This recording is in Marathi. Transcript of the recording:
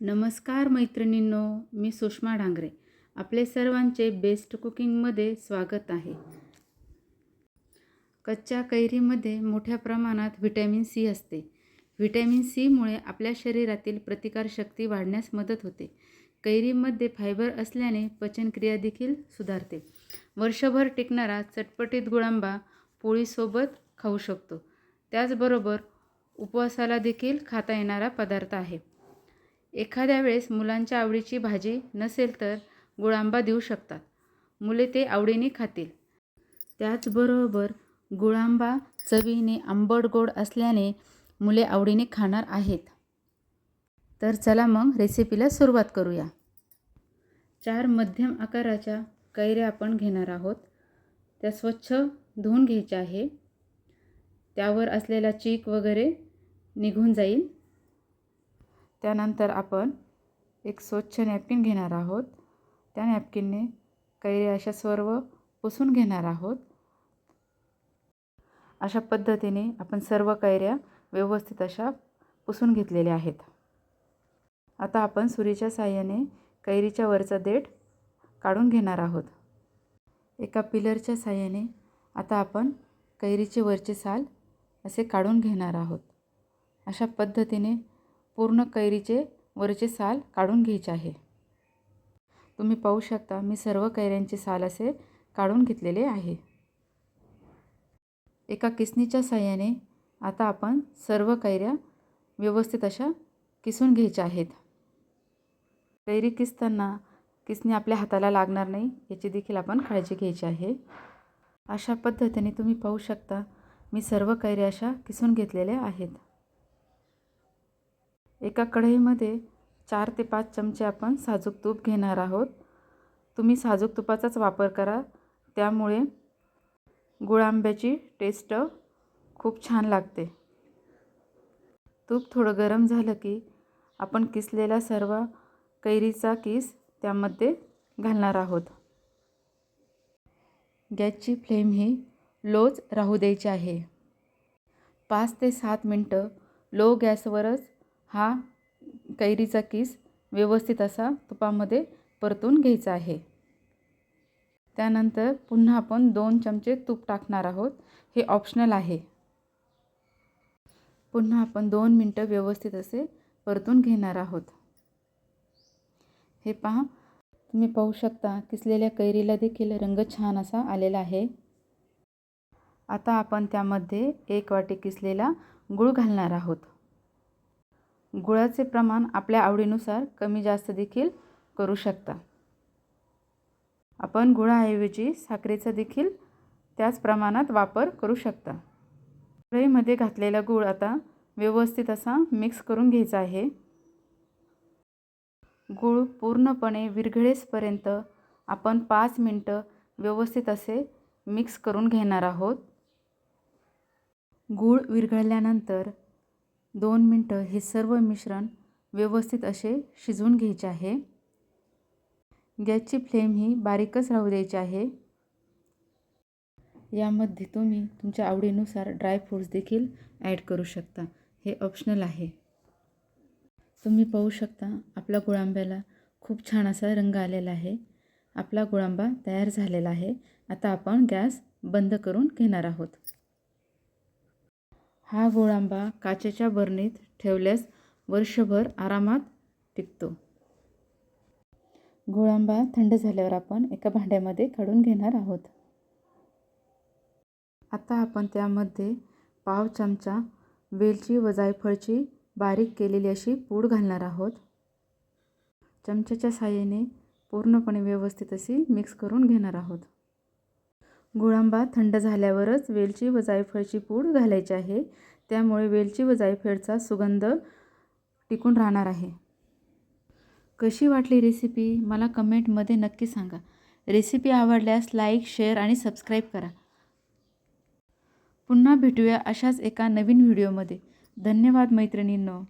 नमस्कार मैत्रिणींनो मी सुषमा डांगरे आपले सर्वांचे बेस्ट कुकिंगमध्ये स्वागत आहे. कच्च्या कैरीमध्ये मोठ्या प्रमाणात व्हिटॅमिन सी असते. व्हिटॅमिन सीमुळे आपल्या शरीरातील प्रतिकारशक्ती वाढण्यास मदत होते. कैरीमध्ये फायबर असल्याने पचनक्रिया देखील सुधारते. वर्षभर टिकणारा चटपटीत गुळांबा पोळीसोबत खाऊ शकतो. त्याचबरोबर उपवासाला देखील खाता येणारा पदार्थ आहे. एखाद्या वेळेस मुलांच्या आवडीची भाजी नसेल तर गुळांबा देऊ शकतात. मुले ते आवडीने खातील. त्याचबरोबर गुळांबा चवीने आंबट गोड असल्याने मुले आवडीने खाणार आहेत. तर चला मग रेसिपीला सुरुवात करूया. चार मध्यम आकाराच्या कैऱ्या आपण घेणार आहोत. त्या स्वच्छ धुवून घ्यायच्या आहे. त्यावर असलेला चीक वगैरे निघून जाईल. त्यानंतर आपण एक स्वच्छ नॅपकिन घेणार आहोत. त्या नॅपकिनने कैऱ्या अशा सर्व पुसून घेणार आहोत. अशा पद्धतीने आपण सर्व कैऱ्या व्यवस्थित अशा पुसून घेतलेल्या आहेत. आता आपण सुरीच्या साह्याने कैरीच्या वरचा देठ काढून घेणार आहोत. एका पिलरच्या साह्याने आता आपण कैरीचे वरचे साल असे काढून घेणार आहोत. अशा पद्धतीने पूर्ण कैरीचे वरचे साल काढून घ्यायचे आहे. तुम्ही पाहू शकता मी सर्व कैऱ्यांचे साल असे काढून घेतलेले आहे. एका किसनीच्या साह्याने आता आपण सर्व कैऱ्या व्यवस्थित अशा किसून घ्यायच्या आहेत. कैरी किसताना किसणी आपल्या हाताला लागणार नाही याची देखील आपण काळजी घ्यायची आहे. अशा पद्धतीने तुम्ही पाहू शकता मी सर्व कैऱ्या अशा किसून घेतलेल्या आहेत. एका कढईमध्ये चार ते पाच चमचे आपण साजूक तूप घेणार आहोत. तुम्ही साजूक तुपाचाच वापर करा. त्यामुळे गुळांब्याची टेस्ट खूप छान लागते. तूप थोडं गरम झालं की आपण किसलेला सर्व कैरीचा किस त्यामध्ये घालणार आहोत. गॅसची फ्लेम ही लोच राहू द्यायची आहे. पाच ते सात मिनटं लो गॅसवरच हा कैरीचा किस व्यवस्थित असा तुपामध्ये परतून घ्यायचा आहे. त्यानंतर पुन्हा आपण दोन चमचे तूप टाकणार आहोत. हे ऑप्शनल आहे. पुन्हा आपण दोन मिनटं व्यवस्थित असे परतून घेणार आहोत. हे पहा तुम्ही पाहू शकता किसलेल्या कैरीला देखील रंग छान असा आलेला आहे. आता आपण त्यामध्ये एक वाटी किसलेला गूळ घालणार आहोत. गुळाचे प्रमाण आपल्या आवडीनुसार कमी जास्त देखील करू शकता. आपण गुळाऐवजी साखरेचा देखील त्याच प्रमाणात वापर करू शकता. कढईमध्ये घातलेला गूळ आता व्यवस्थित असा मिक्स करून घ्यायचा आहे. गूळ पूर्णपणे विरघळेसपर्यंत आपण पाच मिनटं व्यवस्थित असे मिक्स करून घेणार आहोत. गूळ विरघळल्यानंतर दोन मिनटं हे सर्व मिश्रण व्यवस्थित असे शिजवून घ्यायचे आहे. गॅसची फ्लेम ही बारीकच राहू द्यायची आहे. यामध्ये तुम्ही तुमच्या आवडीनुसार ड्रायफ्रूट्स देखील ॲड करू शकता. हे ऑप्शनल आहे. तुम्ही पाहू शकता आपल्या गुळांब्याला खूप छान असा रंग आलेला आहे. आपला गुळांबा तयार झालेला आहे. आता आपण गॅस बंद करून घेणार आहोत. हा गुळांबा काचेच्या बरणीत ठेवल्यास वर्षभर आरामात टिकतो. गुळांबा थंड झाल्यावर आपण एका भांड्यामध्ये काढून घेणार आहोत. आता आपण त्यामध्ये पाव चमचा वेलची व जायफळची बारीक केलेली अशी पूड घालणार आहोत. चमच्याच्या साहाय्याने पूर्णपणे व्यवस्थित अशी मिक्स करून घेणार आहोत. गुळांबा थंड झाल्यावरच वेलची व जायफळची पूड घालायची आहे. त्यामुळे वेलची व जायफळचा सुगंध टिकून राहणार आहे. कशी वाटली रेसिपी? मला कमेंटमध्ये नक्की सांगा. रेसिपी आवडल्यास लाईक शेअर आणि सबस्क्राईब करा. पुन्हा भेटूया अशाच एका नवीन व्हिडिओमध्ये. धन्यवाद मैत्रिणींनो.